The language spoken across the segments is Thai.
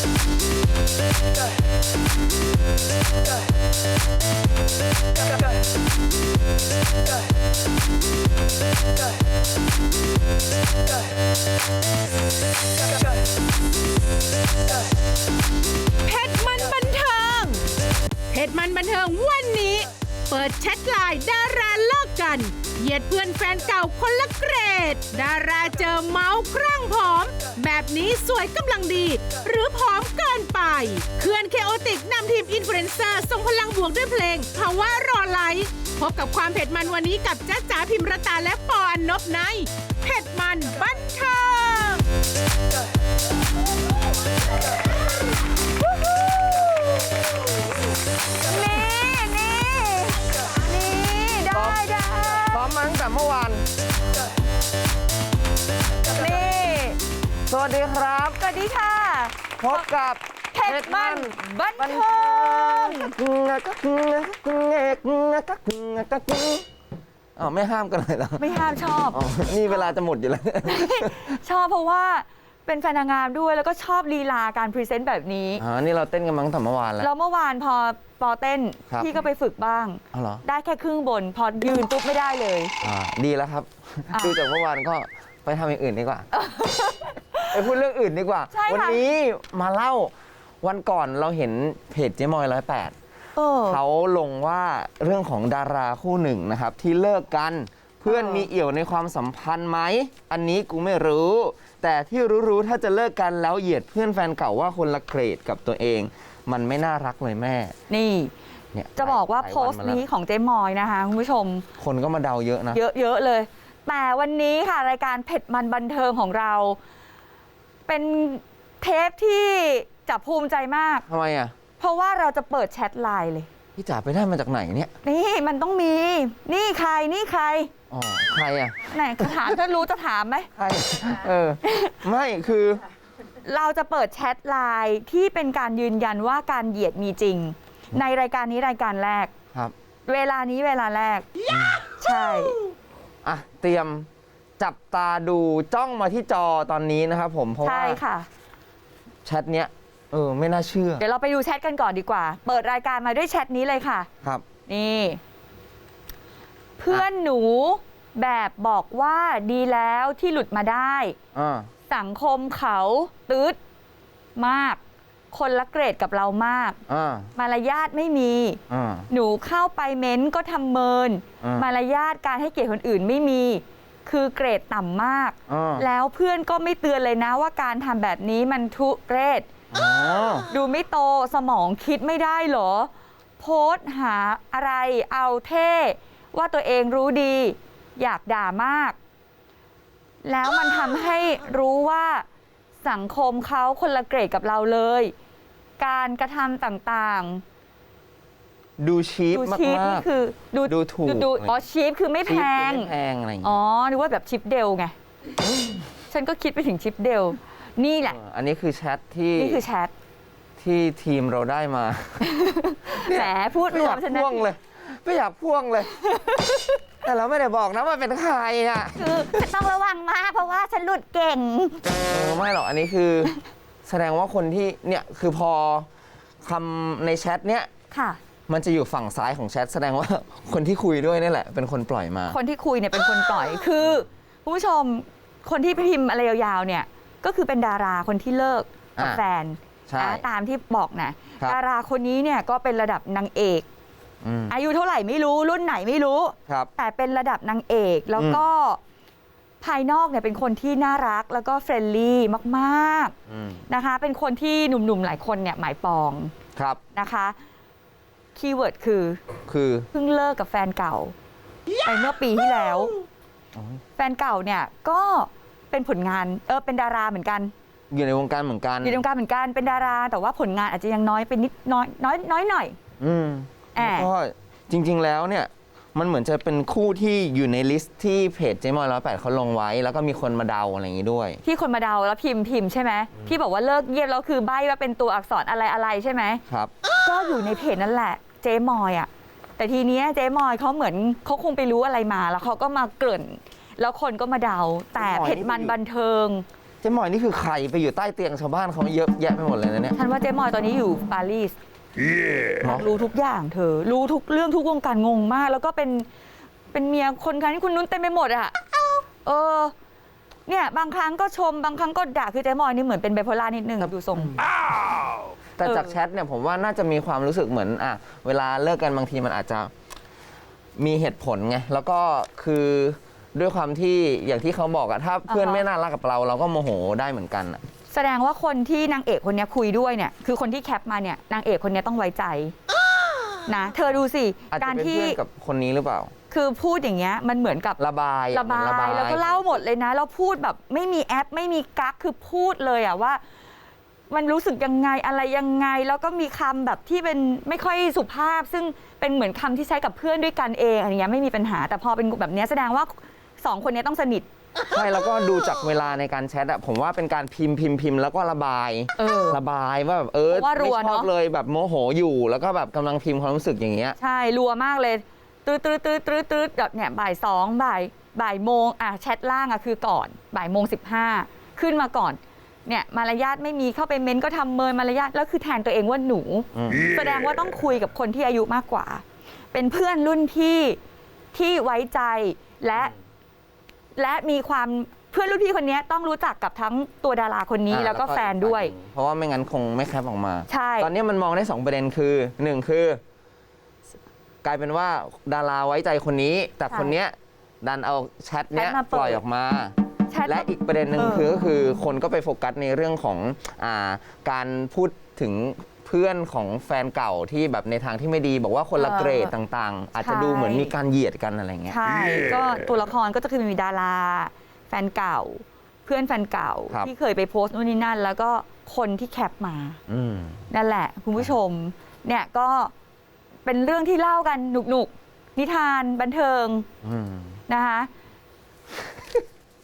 เพชรมันบันเทิง เพชรมันบันเทิงวันนี้ เปิดแชทไลน์ดาราเลิกกัน เหยียดเพื่อนแฟนเก่าคนละเกรด ดาราเจอเมาส์ครั่งผอม แบบนี้สวยกำลังดี หรือผอมเกินไปเขื่อนเคโอติกนำทีมอินฟลูเอนเซอร์ส่งพลังบวกด้วยเพลงภาวะรอไลท์พบกับความเผ็ดมันวันนี้กับจ้าจ๋าพิมรตาและปออันนบในเผ็ดมันบันเทิง สวัสดีครับ สวัสดีค่ะ พบกับเผ็ดมันบันบันเทิเทิงงอ๋อไม่ห้ามกันเลยเหรอไม่ห้ามชอบ อ๋อนี่เวลาจะหมดอยู่แล้ว ชอบเพราะว่าเป็นแฟนนางงามด้วยแล้วก็ชอบลีลาการพรีเซนต์แบบนี้ อ๋อ นี่เราเต้นกันมาตั้งแต่เมื่อวานแล้ว แล้วเมื่อวานพอปอเต้นครับพี่ก็ไปฝึกบ้าง อ๋อเหรอ ได้แค่ครึ่งบน พอยืนปุ๊บไม่ได้เลย อ่าดีแล้วครับ อะ ดูจากเมื่อวานก็ไปทำอย่างอื่นดีกว่า ไปพูดเรื่องอื่นดีกว่า ใช่ค่ะ วันี้มาเล่าวันก่อนเราเห็นเพจเจ๊มอยร้อยแปดเออ เขาลงว่าเรื่องของดาราคู่หนึ่งนะครับ ที่เลิกกันเพื่อนเออมีเอี่ยวในความสัมพันธ์ไหม อันนี้กูไม่รู้ แต่ที่รู้ๆถ้าจะเลิกกันแล้วเหยียดเพื่อนแฟนเก่าว่าคนละเกรดกับตัวเอง มันไม่น่ารักเลยแม่นี่ เนี่ยจะบอกว่าหลยโพสต์มาแล้วนี้ของเจ๊มอยนะคะคุณผู้ชม คนก็มาเดาเยอะนะ เยอะๆเลย แต่วันนี้ค่ะรายการเผ็ดมันบันเทิงของเรา เป็นเทปที่จะภูมิใจมาก ทำไมอะ เพราะว่าเราจะเปิดแชทไลน์เลย พี่จ๋าไปได้มาจากไหนเนี่ย นี่มันต้องมี นี่ใครนี่ใครอ๋อ ใครอะ ไหนถามถ้ารู้จะถามไหม ใคร เออ ไม่คือ เราจะเปิดแชทไลน์ที่เป็นการยืนยันว่าการเหยียดมีจริง ในรายการนี้รายการแรก ครับ เวลานี้เวลาแรก ใช่ อะ เตรียม จับตาดูจ้องมาที่จอตอนนี้นะครับผมเพราะใช่ว่าค่ะ แชทเนี้ยเออไม่น่าเชื่อเดี๋ยวเราไปดูแชทกันก่อนดีกว่า เปิดรายการมาด้วยแชทนี้เลยค่ะ ครับ นี่ เพื่อนหนูแบบบอกว่าดีแล้วที่หลุดมาได้ อ่า สังคมเขาตืดมาก คนละเกรดกับเรามาก อ่า มารยาทไม่มี อ่า หนูเข้าไปเม้นก็ทำเมิน อ่าม มารยาทการให้เกียรติคนอื่นไม่มี คือเกรดต่ำมาก อ่า แล้วเพื่อนก็ไม่เตือนเลยนะว่าการทำแบบนี้มันทุเรศ อ๋อ ดูไม่โตสมองคิดไม่ได้เหรอ โพสต์หาอะไรเอาเท่ ว่าตัวเองรู้ดี อยากด่ามาก แล้วมันทำให้รู้ว่าสังคมเขาคนละเกรดกับเราเลย การกระทำต่าง ดูชีพๆดูมากชีพๆนี่คือดูดูถูกดูอ๋อชีพคือไม่แพชีพคืองไม่แพงอะไรอย่างอ๋เงี้อยนึกว่าแบบชิปเดลไง ฉันก็คิดไปถึงชิปเดล นี่แหละเอออันนี้คือแชทที่นี่คือแชทที่ทีมเราได้มาแหมพูดไม่รอวยามกฉันนะพ่วงเลยไม่อยากพ่วงเลย แต่เราไม่ได้บอกนะว่าเป็นใครอะ คือฉันต้องระวังมากเพราะว่าฉันหลุดเก่ง เออไม่หรอกอันนี้คือ แสดงว่าคนที่เนี่ยคือพอคำในแชทเนี้ยค่ะ มันจะอยู่ฝั่งซ้ายของแชทแสดงว่า คนที่คุยด้วยนี่แหละ เป็นคนปล่อยมา คนที่คุยเนี่ยเป็นคนปล่อย คือคุณผู้ชมคนที่พิมพ์อะไรยาวๆเนี่ยก็คือเป็นดาราคนที่เลิกกับอ่า แฟนใช่ นะตามที่บอกนะครับ ดาราคนนี้เนี่ยก็เป็นระดับนางเอก อืมอายุเท่าไหร่ไม่รู้รุ่นไหนไม่รู้ ครับ แต่เป็นระดับนางเอกแล้วก็ภายนอกเนี่ยเป็นคนที่น่ารักแล้วก็เฟรนลี่มากอืมๆนะคะ เป็นคนที่หนุ่มๆหลายคนเนี่ยหมายปองครับ นะคะ คีย์เวิร์ดคือ คือเพิ่งเลิกกับแฟนเก่าไปเมื่อปีที่แล้ว อ๋อแฟนเก่าเนี่ยก็เป็นผลงานเออเป็นดาราเหมือนกันอยู่ในวงการเหมือนกันอยู่ในวงการเหมือนกันเป็นดารา แต่ว่าผลงานอาจจะยังน้อยไปนิดน้อยน้อยน้อยหน่อย อืมแอบ แล้วก็จริง ๆ แล้วเนี่ย มันเหมือนจะเป็นคู่ที่อยู่ในลิสต์ที่เพจเจมอยร้อยแปดเขาลงไว้ แล้วก็มีคนมาเดาอะไรอย่างนี้ด้วย ที่คนมาเดาแล้วพิมพ์พิมพ์ใช่ไหมที่บอกว่าเลิกเยียบแล้วคือใบว่าเป็นตัวอักษรอะไรอะไรใช่ไหมครับ ก็อยู่ในเพจนั่นแหละ เจ๊มอยอะแต่ทีเนี้ยเจ๊มอยเขาเหมือนเขาคงไปรู้อะไรมาแล้วเขาก็มาเกริ่น แล้วคนก็มาเดา แต่เจ๊มอยเพจมันบันเทิง เจ๊หมอยนี่คือใครไปอยู่ใต้เตียงชาวบ้านเขาเยอะแยะไปหมดเลยนะเนี่ยฉันว่าเจ๊มอยตอนนี้อยู่ปารีส เนอะรู้ทุกอย่างเธอ รู้ทุกเรื่องทุกวงการงงมาก แล้วก็เป็นเป็นเมียคนครั้ที่คุณนุ้นเต็มไปหมดอะเออ เนี่ย บางครั้งก็ชมบางครั้งก็ด่าคือเจ๊มอยนี่เหมือนเป็นไบโพล่านิดนึงดูทรง แต่จากเออแชทเนี่ยผมว่าน่าจะมีความรู้สึกเหมือนอะเวลาเลิกกันบางทีมันอาจจะมีเหตุผลไงแล้วก็คือด้วยความที่อย่างที่เขาบอกอะถ้าเพื่อนไม่น่ารักกับเรา เราก็โมโหได้เหมือนกันอะแสดงว่าคนที่นางเอกคนเนี้ยคุยด้วยเนี่ยคือคนที่แคปมาเนี่ยนางเอกคนเนี้ยต้องไว้ใจนะเธอดูสิอาจจะการเป็นที่ เพื่อนกับคนนี้หรือเปล่า คือพูดอย่างเงี้ยมันเหมือนกับระบายอระบาเหมือนยแล้วก็เล่าหมดเลยนะแล้วพูดแบบไม่มีแอปไม่มีกั๊กคือพูดเลยอะว่า มันรู้สึกยังไงอะไรยังไง แล้วก็มีคำแบบที่เป็นไม่ค่อยสุภาพ ซึ่งเป็นเหมือนคำที่ใช้กับเพื่อนด้วยกันเองอะไรเงี้ยไม่มีปัญหา แต่พอเป็นแบบเนี้ยแสดงว่าสองคนเนี้ยต้องสนิทใช่แล้วก็ดูจากเวลาในการแชทอะผมว่าเป็นการพิมพ์พิมพ์พิมพ์แล้วก็ระบายเออระบายว่าแบบเออเพราะว่ารัไม่วชอบเนอะเลยแบบโมโหอยู่ แล้วก็แบบกำลังพิมพ์ความรู้สึกอย่างเงี้ยใช่รัวมากเลยตืดตืดตืดตืดตืดแบบเนี่ยบ่ายสองบ่ายบ่ายโมงอะแชทล่างอะคือก่อนบ่ายโมงสิบห้าขึ้นมาก่อน เนี่ยมารยาทไม่มีเข้าไปเม้นก็ทำเมินมารยาทแล้วคือแทนตัวเองว่าหนูอืมแสดงว่าต้องคุยกับคนที่อายุมากกว่า เป็นเพื่อนรุ่นพี่ที่ไว้ใจและ และมีความเพื่อนรุ่นพี่คนนี้ต้องรู้จักกับทั้งตัวดาราคนนี้อ่าแล้วก็แฟนด้วย เพราะว่าไม่งั้นคงไม่แคปออกมา ใช่ ตอนนี้มันมองได้ 2 ประเด็นคือ1คือ กลายเป็นว่าดาราไว้ใจคนนี้ แต่ใช่คนเนี้ยดันเอาแชทเนี้ยแชทมาเปิดปล่อยออกมา แชท และอีกประเด็นหนึ่งเออ คือก็คือคนก็ไปโฟกัสในเรื่องของอาการพูดถึงเพื่อนของแฟนเก่าที่แบบในทางที่ไม่ดีบอกว่าคนละเกรดต่างๆ อาจจะดูเหมือนมีการเหยียดกันอะไรเงี้ย ใช่ ก็ตัวละครก็จะคือมีดารา แฟนเก่า เพื่อนแฟนเก่า ครับ ที่เคยไปโพสต์นู่นนี่นั่น แล้วก็คนที่แคปมา อืม นั่นแหละ คุณผู้ชม เนี่ยก็เป็นเรื่องที่เล่ากันหนุกๆนิทานบันเทิง อืม นะคะ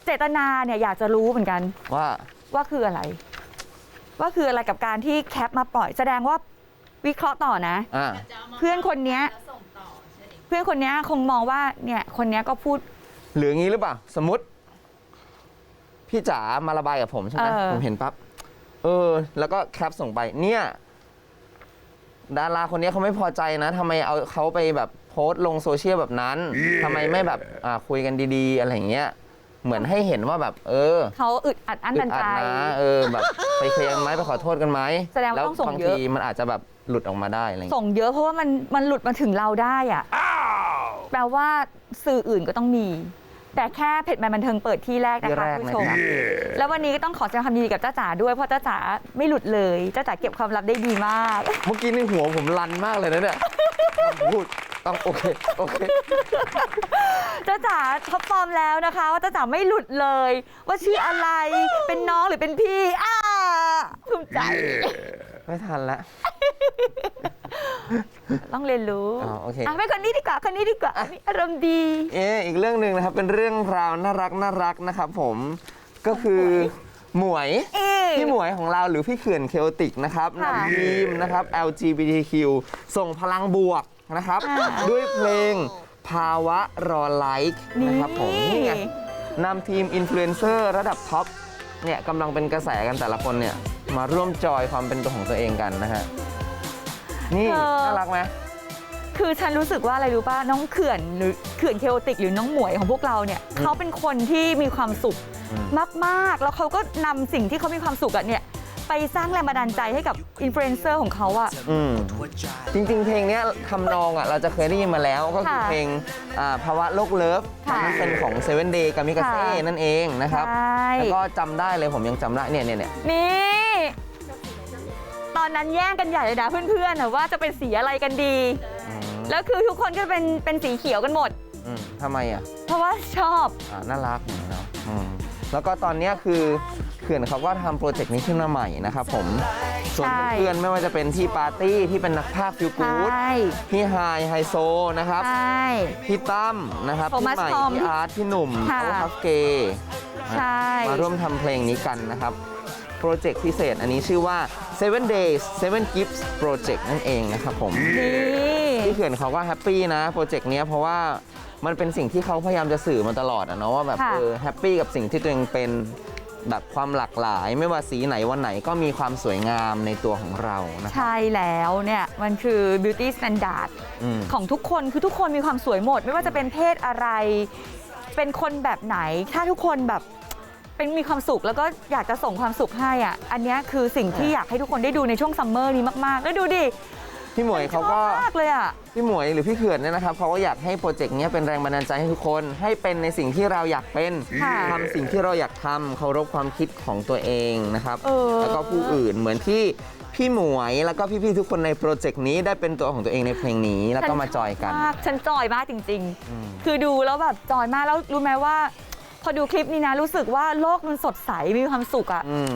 เจตนาเนี่ยอยากจะรู้เหมือนกันว่าว่าคืออะไร ว่าคืออะไรกับการที่แคปมาปล่อย แสดงว่าวิเคราะห์ต่อนะ อ่า เพื่อนคนเนี้ย เพื่อนคนเนี้ยคงมองว่าเนี่ยคนเนี้ยก็พูด หรืองี้หรือเปล่า สมมติ พี่จ๋ามาระบายกับผมใช่ไหมเออ ผมเห็นปั๊บเออ แล้วก็แคปส่งไป เนี่ย ดาราคนนี้เขาไม่พอใจนะทำไมเอาเขาไปแบบโพสต์ลงโซเชียลแบบนั้นทำไมไม่แบบอ่าคุยกันดี ๆ อะไรอย่างเงี้ย เหมือนให้เห็นว่าแบบ เออเขาอึดอัดอั้นอึตัดนอัใจดนะเออแบบไปเคลียร์กันไหมไปขอโทษกันไหมแสดงว่าแล้วต้องส่งบางเยอะทีมันอาจจะแบบหลุดออกมาได้อะไรอย่างเงี้ย ส่งเยอะเพราะว่ามันมันหลุดมาถึงเราได้อะแปลว่าสื่ออื่นก็ต้องมี แต่แค่เพจแมนบันเทิงเปิดที่แรกนะที่คะแรกคุณนะผู้ชมครับ แล้ววันนี้ก็ต้องขอแสดงความยินดีกับจ้าจ๋าด้วยเพราะจ้าจ๋าไม่หลุดเลยจ้าจ๋าเก็บความลับได้ดีมาก เมื่อกี้ในหัวผมรันมากเลยนะเนี่ย พูดต้องโอเค โอเค จ้าจ๋าท็อปฟอร์มแล้วนะคะ ว่าจ้าจ๋าไม่หลุดเลย ว่าชื่ออะไรเป็นน้องหรือเป็นพี่อ้าภูมิใจ ไม่ทันแล้วต้องเรียนรู้อ๋อโอเคะไปคนนี้ดีกว่าคนนี้ดีกว่าอันนี้อารมณ์ดี เอ๊ะอีกเรื่องหนึ่งนะครับ เป็นเรื่องราวน่ารักน่ารักนะครับผมก็คือหมวยเอ๊ะพี่หมวยของเราหรือพี่เขื่อนเคโอติกนะครับค่ะนำทีมนะครับ LGBTQ ส่งพลังบวกนะครับค่ะด้วยเพลง ภาวะรอไลค์นะครับผมนี่ไงนำทีมอินฟลูเอนเซอร์ระดับท็อปเนี่ยกำลังเป็นกระแสกันแต่ละคนเนี่ยมาร่วมจอยความเป็นตัวของตัวเองกันนะฮะนี่น่ารักไหมคือฉันรู้สึกว่าอะไรรู้ป่ะน้องเขื่อนหรือเขื่อนเคโอติกหรือน้องหมวยของพวกเราเนี่ยเขาเป็นคนที่มีความสุขอืมมากๆ แล้วเขาก็นำสิ่งที่เขามีความสุขอะเนี่ย ไปสร้างแรงบันดาลใจให้กับอินฟลูเอนเซอร์ของเขาอะ อืมจริงๆ เพลงเนี้ยทำนองอะเราจะเคยได้ยินมาแล้วก็คือค่ะเพลงอ่าภาวะโลกเลิฟค่ะนั่นเป็นของเซเว่นเดย์กามิกาเซ่ค่ะนั่นเองนะครับใช่ แล้วก็จำได้เลยผมยังจำได้เนี่ยเนี่ยเนี่ยนี่ ตอนนั้นแย่งกันใหญ่เลยนะเพื่อนๆอะว่าจะเป็นสีอะไรกันดี อืมแล้วคือทุกคนก็เป็นเป็นสีเขียวกันหมด อืมทำไมอะเพราะว่าชอบ อ่าน่ารักเหมือนเนาะอืม แล้วก็ตอนเนี้ยคือเขื่อนเขาก็ทำโปรเจกต์นี้ขึ้นมาใหม่นะครับผม ส่วนใช่ เพื่อนๆไม่ว่าจะเป็นพี่ปาร์ตี้ที่เป็นนักภาคฟิลใชกูด่พี่ไฮไฮโซนะครับ ใช่ พี่ตั้มนะครับโทมัพี่สใหม่ทอมพี่อาร์ตพี่หนุ่มค่ะเขาฮัฟเกย์ใช่ มาร่วมทำเพลงนี้กันนะครับ โปรเจกต์พิเศษอันนี้ชื่อว่า Seven Days Seven Gifts Project นั่นเองนะครับผม นี่พี่เขื่อนเขาก็แฮปปี้นะ โปรเจกต์เนี้ยเพราะว่า มันเป็นสิ่งที่เขาพยายามจะสื่อมาตลอดอะเนาะว่าแบบค่ะ เออแฮปปี้กับสิ่งที่ตัวเองเป็นแบบความหลากหลาย ไม่ว่าสีไหนวันไหนก็มีความสวยงามในตัวของเรานะครับใช่แล้วเนี่ยมันคือ beauty standard อืม ของทุกคนคือทุกคนมีความสวยหมด ไม่ว่าจะเป็นเพศอะไร เป็นคนแบบไหน ถ้าทุกคนแบบเป็นมีความสุขแล้วก็อยากจะส่งความสุขให้อะอันเนี้ยคือสิ่งที่อยากให้ทุกคนได้ดูในช่วงซัมเมอร์นี้มากๆ แล้วดูดิ พี่หมวยเขาก็ ชอบมากเลยอะ พี่หมวยหรือพี่เขื่อนเนี่ยนะครับเขาก็อยากให้โปรเจกต์เนี้ยเป็นแรงบันดาลใจให้ทุกคน ให้เป็นในสิ่งที่เราอยากเป็นค่ะทำสิ่งที่เราอยากทำเคารพความคิดของตัวเองนะครับเออ แล้วก็ผู้อื่นเหมือนที่พี่หมวยแล้วก็พี่ๆทุกคนในโปรเจกต์นี้ได้เป็นตัวของตัวเองในเพลงนี้แล้วก็มาจอยกัน มากฉันจอยมากจริงอืมๆคือดูแล้วแบบจอยมากแล้วรู้ไหมว่าพ อดูคลิปนี้นะรู้สึกว่าโลกมันสดใสมีความสุขอะอืม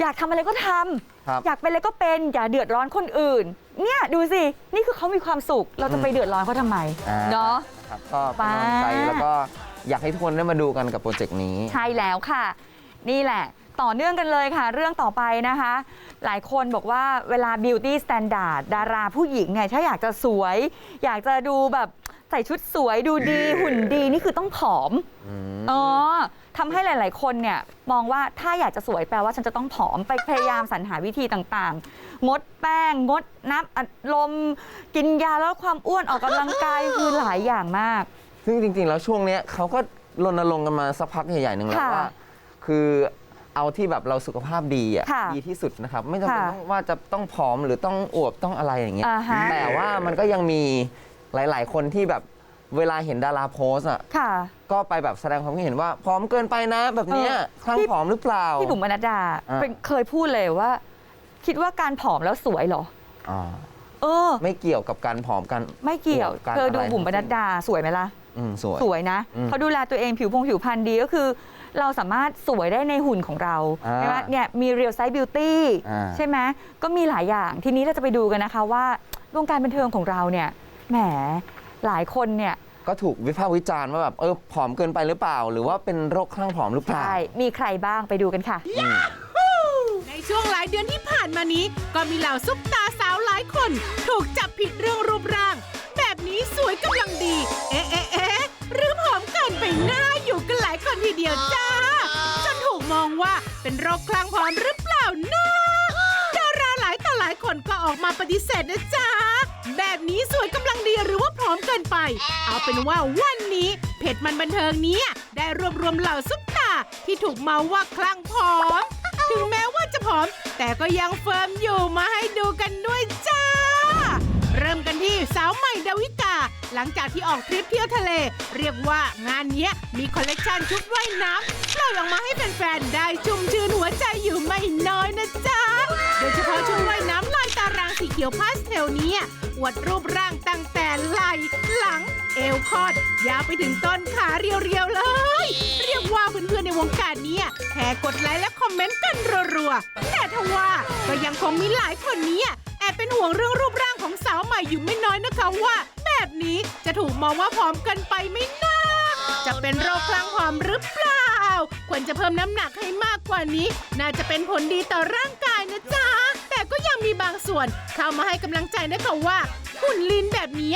อยากทำอะไรก็ทำครับ อยากเป็นอะไรก็เป็นอย่าเดือดร้อนคนอื่น เนี่ยดูสินี่คือเขามีความสุขเราจะไปเดือดร้อนเขาทำไมอ่าเนาะ ครับก็เป็นกำลังใจป้าแล้วก็อยากให้ทุกคนได้มาดูกันกับโปรเจกต์นี้ ใช่แล้วค่ะ นี่แหละ ต่อเนื่องกันเลยค่ะ เรื่องต่อไปนะคะ หลายคนบอกว่าเวลา beauty standard ดาราผู้หญิงเนี่ยถ้าอยากจะสวย อยากจะดูแบบใส่ชุดสวยดูดีหุ่นดีนี่คือต้องผอมอืมอ๋อทำให้หลาย ๆ คนเนี่ยมองว่าถ้าอยากจะสวยแปลว่าฉันจะต้องผอมไปพยายามสรรหาวิธีต่าง ๆ งดแป้ง งดน้ำอัดลม กินยาลดความอ้วนออกกำลังกายคือหลายอย่างมาก ซึ่งจริง ๆ แล้วช่วงเนี้ยเขาก็รณรงค์กันมาสักพักใหญ่ๆหนึ่งแล้วค่ะว่า คือเอาที่แบบเราสุขภาพดีอะค่ะดีที่สุดนะครับ ไม่จำเป็นค่ะต้องว่าจะต้องผอมหรือต้องอวบต้องอะไรอย่างเงี้ยอ่าฮะแต่ว่ามันก็ยังมี หลาย ๆ คนที่แบบเวลาเห็นดาราโพสอะ ค่ะ ก็ไปแบบแสดงความคิดเห็นว่าผอมเกินไปนะ แบบเนี้ยเออ คลั่งพี่ผอมหรือเปล่า พี่บุ๋มบรรณดาอ่าเป็นเคยพูดเลยว่า คิดว่าการผอมแล้วสวยเหรอ อ่าเออ ไม่เกี่ยวกับการผอมกัน ไม่เกี่ยวอวบการเธอดูอะไร บุ๋มบรรณดาสวยไหมล่ะ อืมสวย สวยนะ อืมเขาดูแลตัวเองผิวพงผิวพรรณดีก็คือ เราสามารถสวยได้ในหุ่นของเราอ่าใช่ไหมเนี่ยมีเรียลไซส์บิวตี้อ่า ใช่ไหมก็มีหลายอย่าง ทีนี้เราจะไปดูกันนะคะว่าวงการบันเทิงของเราเนี่ย แหมหลายคนเนี่ยก็ถูกวิพากษ์วิจารณ์ว่าแบบเออผอมเกินไปหรือเปล่า หรือว่าเป็นโรคคลั่งผอมหรือเปล่า ใช่ มีใครบ้างไปดูกันค่ะอืมในช่วงหลายเดือนที่ผ่านมานี้ ก็มีเหล่าซุปตาสาวหลายคน ถูกจับผิดเรื่องรูปร่าง แบบนี้สวยกำลังดี เอ๊ะเอ๊ะเอ๊ะหรือผอมเกินไปหน้าอยู่กันหลายคนทีเดียวจ้า จนถูกมองว่าเป็นโรคคลั่งผอมหรือเปล่านะดาราหลายต่อหลายคนก็ออกมาปฏิเสธนะจ๊ะ แบบนี้สวยกำลังดีหรือว่าผอมเกินไป เอาเป็นว่าวันนี้ เพจมันบันเทิงนี้ได้รวบรวมเหล่าซุปตาที่ถูกเมาว่าคลั่งผอม ถึงแม้ว่าจะผอม แต่ก็ยังเฟิร์มอยู่มาให้ดูกันด้วยจ้า เริ่มกันที่สาวใหม่ดาวิกา หลังจากที่ออกทริปเที่ยวทะเล เรียกว่างานนี้มีคอลเลกชันชุดว่ายน้ำปล่อยออกมาให้แฟนๆได้ชุ่มชื่นหัวใจอยู่ไม่น้อยนะจ๊ะโดยเฉพาะชุดว่ายน้ำลายตารางสีเขียวพาสเทลเนี้ อวดรูปร่างตั้งแต่ไหล่หลัง เอวคอด ยาวไปถึงต้นขาเรียวๆเลย เรียกว่าเพื่อนๆในวงการนี้แห่กดไลค์และคอมเมนต์กันรัวๆ แต่ทว่าก็ยังคงมีหลายคนเนี้แอบเป็นห่วงเรื่องรูปร่างของสาวใหม่อยู่ไม่น้อยนะคะว่า แบบนี้จะถูกมองว่าผอมกินไปไหมนะจะเป็นโรคคลั่งผอมหรือเปล่า ควรจะเพิ่มน้ำหนักให้มากกว่านี้ น่าจะเป็นผลดีต่อร่างกายนะจ๊ะ ก็ยังมีบางส่วนเข้ามาให้กำลังใจนะคะว่าหุ่นลินแบบนี้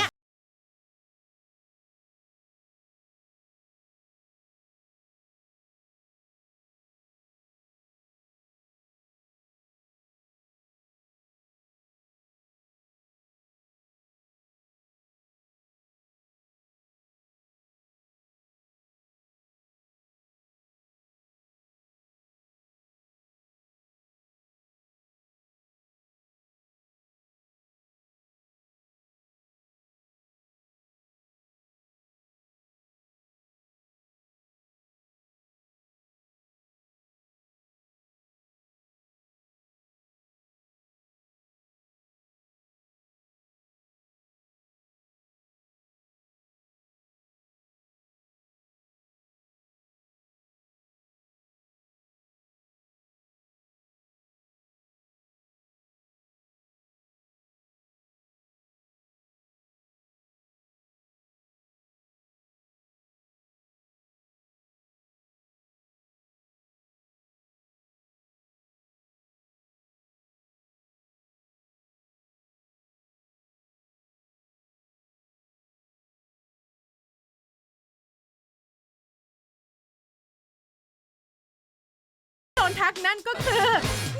นทักนั่นก็คือ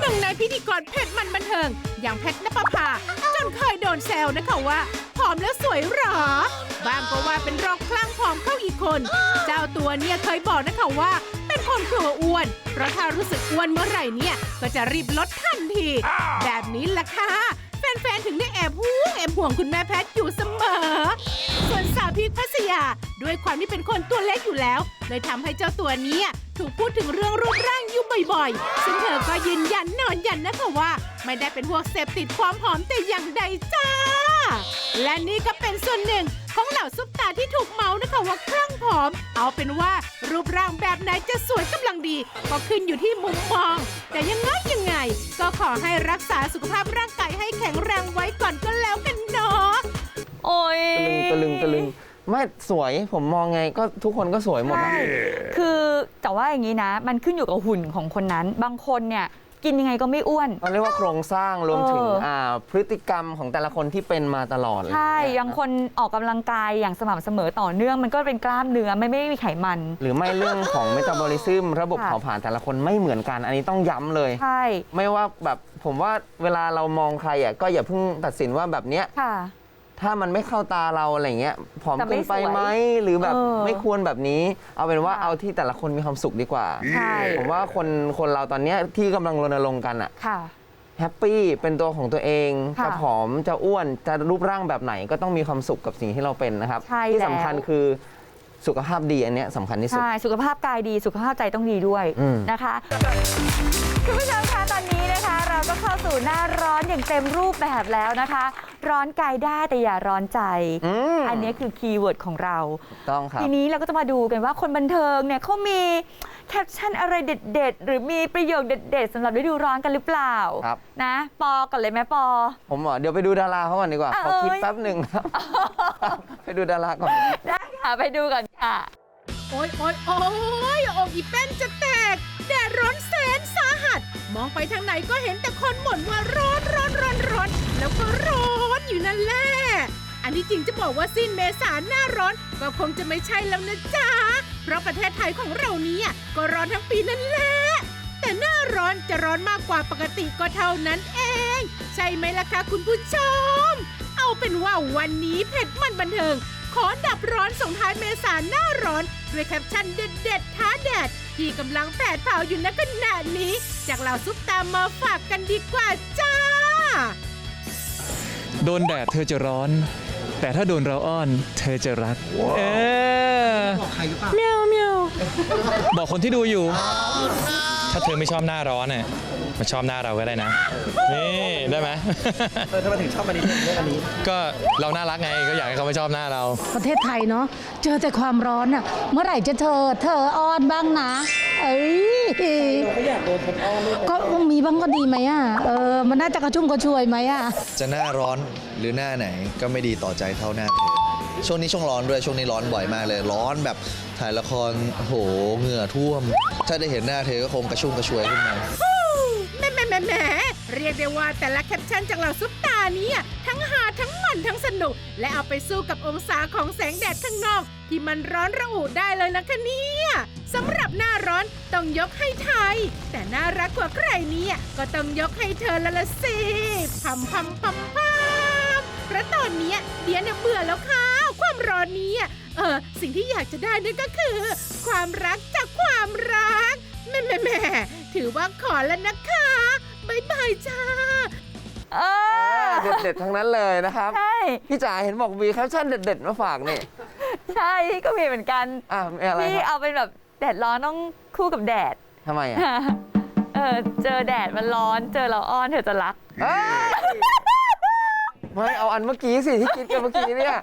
หนึ่งในพิธีกรเพชรมันบันเทิง อย่างเพชรนภพาจนเคยโดนแซวนะคะว่าผอมแล้วสวยหรอบางก็ว่าเป็นโรคคลั่งผอมเข้าอีกคน เจ้าตัวเนี่ยเคยบอกนะคะว่า เป็นคนกลัวอ้วน เพราะถ้ารู้สึกอ้วนเมื่อไหร่เนี่ย ก็จะรีบลดทันที แบบนี้ล่ะค่ะแฟนๆ ถึงได้แอบห่วงแอบห่วงคุณแม่แพทย์อยู่เสมอ ส่วนสาวพีคพัสยา ด้วยความที่เป็นคนตัวเล็กอยู่แล้ว เลยทำให้เจ้าตัวนี้ถูกพูดถึงเรื่องรูปร่างอยู่บ่อยๆ ซึ่งเธอก็ยืนยันนอนยันนะคะว่า ไม่ได้เป็นพวกเสพติดความหอมแต่อย่างใดจ้า และนี่ก็เป็นส่วนหนึ่ง ของเหล่าซุปตาที่ถูกเมาส์นะคะว่าคลั่งผอม เอาเป็นว่ารูปร่างแบบไหนจะสวยกำลังดี ก็ขึ้นอยู่ที่มุมมอง แต่ยังไงยังไง ก็ขอให้รักษาสุขภาพร่างกายให้แข็งแรงไว้ก่อนก็แล้วกันเนาะโอ้ยตะลึงตะลึงตะลึงไม่สวยผมมองไงก็ทุกคนก็สวยหมดนะใช่คือแต่ว่าอย่างนี้นะ มันขึ้นอยู่กับหุ่นของคนนั้น บางคนเนี่ย กินยังไงก็ไม่อ้วน เขาเรียกว่าโครงสร้างรวมถึงเอออ่าพฤติกรรมของแต่ละคนที่เป็นมาตลอดเลยใช่เนี่ยังคนออกกำลังกายอย่างสม่ำเสมอต่อเนื่องมันก็เป็นกล้ามเนื้อไม่ไม่มีไขมัน หรือไม่เรื่องของเมตาบอลิซึมระบบค่ะ เผาผลาญแต่ละคนไม่เหมือนกัน อันนี้ต้องย้ำเลย ใช่ไม่ว่าแบบผมว่าเวลาเรามองใครอะก็อย่าเพิ่งตัดสินว่าแบบเนี้ยค่ะ ถ้ามันไม่เข้าตาเราอะไรเงี้ยผอมแต่ไม่เกินไปสวยไหมหรือแบบเออไม่ควรแบบนี้ เอาเป็นว่าค่ะเอาที่แต่ละคนมีความสุขดีกว่าใช่ผมว่าคนคนเราตอนเนี้ยที่กำลังรณรงค์กันอะค่ะแฮปปี้เป็นตัวของตัวเองค่ะจะผอมจะอ้วนจะรูปร่างแบบไหนก็ต้องมีความสุขกับสิ่งที่เราเป็นนะครับใช่ที่แล้วสำคัญคือสุขภาพดีอันเนี้ยสำคัญที่สุดใช่สุขภาพกายดีสุขภาพใจต้องดีด้วยอืมนะคะ คุณผู้ชมคะตอนนี้นะคะ เราก็เข้าสู่หน้าร้อนอย่างเต็มรูปแบบแล้วนะคะ ร้อนกายได้แต่อย่าร้อนใจ อืมอันนี้คือคีย์เวิร์ดของเราต้องครับ ทีนี้เราก็จะมาดูกันว่าคนบันเทิงเนี่ยเขามีแคปชั่นอะไรเด็ด ๆ หรือมีประโยคเด็ด ๆสำหรับฤดูร้อนกันหรือเปล่า ครับ นะ ปอก่อนเลยไหมปอ ผมเหรอเดี๋ยวไปดูดาราเขาก่อนดีกว่าอะขอคิดเอ้ย แป๊บหนึ่งครับ ไปดูดาราก่อน ได้ค่ะ ไปดูก่อนค่ะ โอ๊ยโอ๊ยโอ๊ยอกอีแป้นจะแตก แดดร้อนแสนสาหัส มองไปทางไหนก็เห็นแต่คนบ่นว่าร้อนร้อนร้อนร้อน แล้วก็ร้อนอยู่นั่นแหละ อันที่จริงจะบอกว่าสิ้นเมษาหน้าร้อน ก็คงจะไม่ใช่แล้วนะจ๊ะ เพราะประเทศไทยของเราเนี้ก็ร้อนทั้งปีนั่นแหละ แต่หน้าร้อนจะร้อนมากกว่าปกติก็เท่านั้นเอง ใช่ไหมล่ะคะคุณผู้ชม เอาเป็นว่าวันนี้เผ็ดมันบันเทิง ขอดับร้อนส่งท้ายเมษาหน้าร้อน ด้วยแคปชั่นเด็ดๆท้าแดด ที่กำลังแผดเผาอยู่ณขณะนี้ จากเหล่าซุปตามมาฝากกันดีกว่าจ้า โดนแดดเธอจะร้อน แต่ถ้าโดนเราอ้อน เธอจะรัก เออบอกใครหรือเปล่าเมียวเมียวบอกคนที่ดูอยู่ถ้าเธอไม่ชอบหน้าร้อนน่ะมาชอบหน้าเราก็ได้นะ นี่ได้ไหม เออทำไมถึงชอบอันนี้เรื่องอันนี้ ก็เราน่ารักไงก็อยากให้เขามาชอบหน้าเรา ประเทศไทยเนาะเจอแต่ความร้อนอะเมื่อไหร่จะเธอเธออ้อนบ้างนะ เอ้ยเราก็อยากโดนคนอ้อนก็มีบ้างก็ดีไหมอะเออมันน่าจะกระชุ่มกระชวยไหมอะจะหน้าร้อนหรือหน้าไหนก็ไม่ดีต่อใจเท่าหน้าเธอ ช่วงนี้ช่วงร้อนด้วยช่วงนี้ร้อนบ่อยมากเลย ร้อนแบบถ่ายละครโอ้โหเหงื่อท่วม ถ้าได้เห็นหน้าเธอก็คงกระชุ่มกระชวยขึ้นมา แหม่แหม่แหม่แหม่เรียกได้ว่าแต่ละแคปชั่นจากเหล่าซุปตาเนี้ทั้งหาทั้งมันทั้งสนุก และเอาไปสู้กับองศาของแสงแดดข้างนอก ที่มันร้อนระอุได้เลยนะคะเนี่ยสำหรับหน้าร้อนต้องยกให้ไทย แต่น่ารักกว่าใครเนี่ย ก็ต้องยกให้เธอละละสิพัมพัมพัมพัมเพราะตอนเนี้ยเดียเนี่ยเบื่อแล้วค่ะ เออสิ่งที่อยากจะได้นั่นก็คือ ความรักจากความรักแม่แม่แม่ถือว่าขอแล้วนะคะบายบายจ้าเออเด็ดๆทั้งนั้นเลยนะครับ ใช่ พี่จ๋าเห็นบอกมีแคปชั่นเด็ดๆมาฝากนี่ใช่ก็มีเหมือนกันอะมีอะไรที่ครับเอาเป็นแบบแดดร้อนต้องคู่กับแดด ทำไมอะเออเจอแดดมันร้อน เจอเราอ้อนเธอจะรัก เอ้ยไม่เอาอันเมื่อกี้สิที่คิดกันเมื่อกี้เนี่ย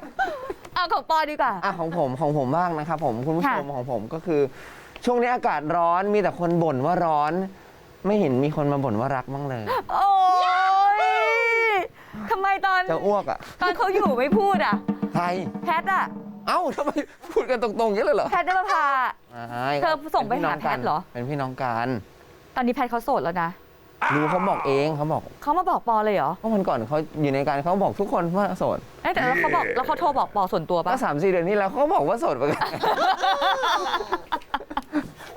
เอาของปอดีกว่า อะของผมของผมบ้างนะครับผมคุณผู้ชมค่ะ ของผมก็คือ ช่วงนี้อากาศร้อนมีแต่คนบ่นว่าร้อน ไม่เห็นมีคนมาบ่นว่ารักบ้างเลย โอ้ยทำไมตอนจะอ้วกอะตอนเขาอยู่ไม่พูดอะ ใคร แพทอะ เอ้าทำไมพูดกันตรงๆอย่างนี้เลยเหรอแพทย์นภพาใช่เธอส่งไปหาแพทย์เหรอ เป็นพี่น้องกัน ตอนนี้แพทย์เขาโสดแล้วนะ รู้เขาบอกเองเขาบอกเขามาบอกปอเลยเหรอเพราะวันก่อนเขาอยู่ในการเขาบอกทุกคนว่าโสดเอ้ยแต่แล้วเขาบอกแล้วเขาโทรบอกปอส่วนตัวปะก็สามสี่เดือนที่แล้วเขาก็บอกว่าโสดเหมือนกัน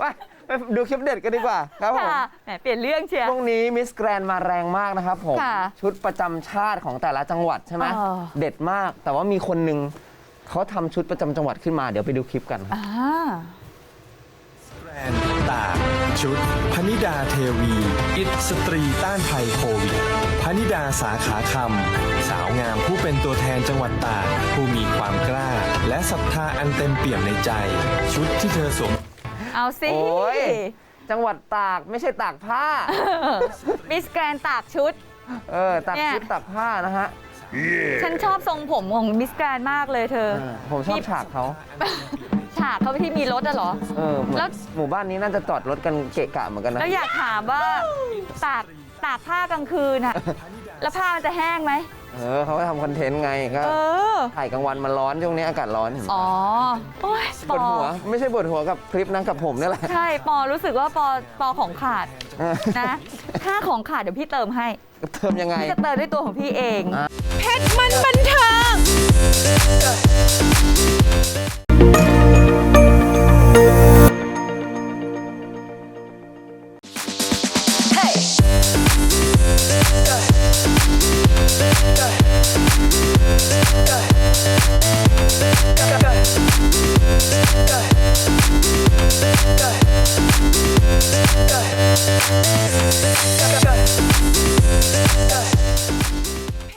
ว่าไปดูคลิปเด็ดกันดีกว่าครับผม ค่ะแหมเปลี่ยนเรื่องเชียร์ ช่วงนี้มิสแกรนมาแรงมากนะครับผม ค่ะชุดประจำชาติของแต่ละจังหวัดใช่ไหมเออ เด็ดมาก แต่ว่ามีคนหนึ่งเขาทำชุดประจำจังหวัดขึ้นมาเดี๋ยวไปดูคลิปกันครับอ่าแบรนด์ ตากชุดพนิดาเทวี อิตสตรีต้านภัยโควิดพนิดาสาขาคำสาวงามผู้เป็นตัวแทนจังหวัดตากผู้มีความกล้า และศรัทธาอันเต็มเปี่ยมในใจ ชุดที่เธอสวม เอาสิ โอ้ย จังหวัดตากไม่ใช่ตากผ้า มิสแกรนตากชุด เออตากเนี่ย ชุดตากผ้านะฮะฉันชอบทรงผมของมิสแกรนมากเลยเธอเออผมชอบฉากเขา ฉากเขาที่มีรถอะเหรอ เออเหมือนแล้ว หมู่บ้านนี้น่าจะจอดรถกันเกะกะเหมือนกันนะ แล้วอยากถามว่าตากตากผ้ากลางคืนอะแล้วผ้ามันจะแห้งไหมเออเขาก็ทำคอนเทนต์ไงก็เออ ถ่ายกลางวันมันร้อนช่วงนี้อากาศร้อนเห็นไหมอ๋อโอ้ยปปวอดหัว ไม่ใช่ปวดหัวกับคลิปนะกับผมนี่แหละ ใช่ปอรู้สึกว่าปอปอของขาดเออนะค่าของขาดเดี๋ยวพี่เติมให้ เติมยังไง พี่จะเติมด้วยตัวของพี่เอง เพชรมันบันเทิง Thank you.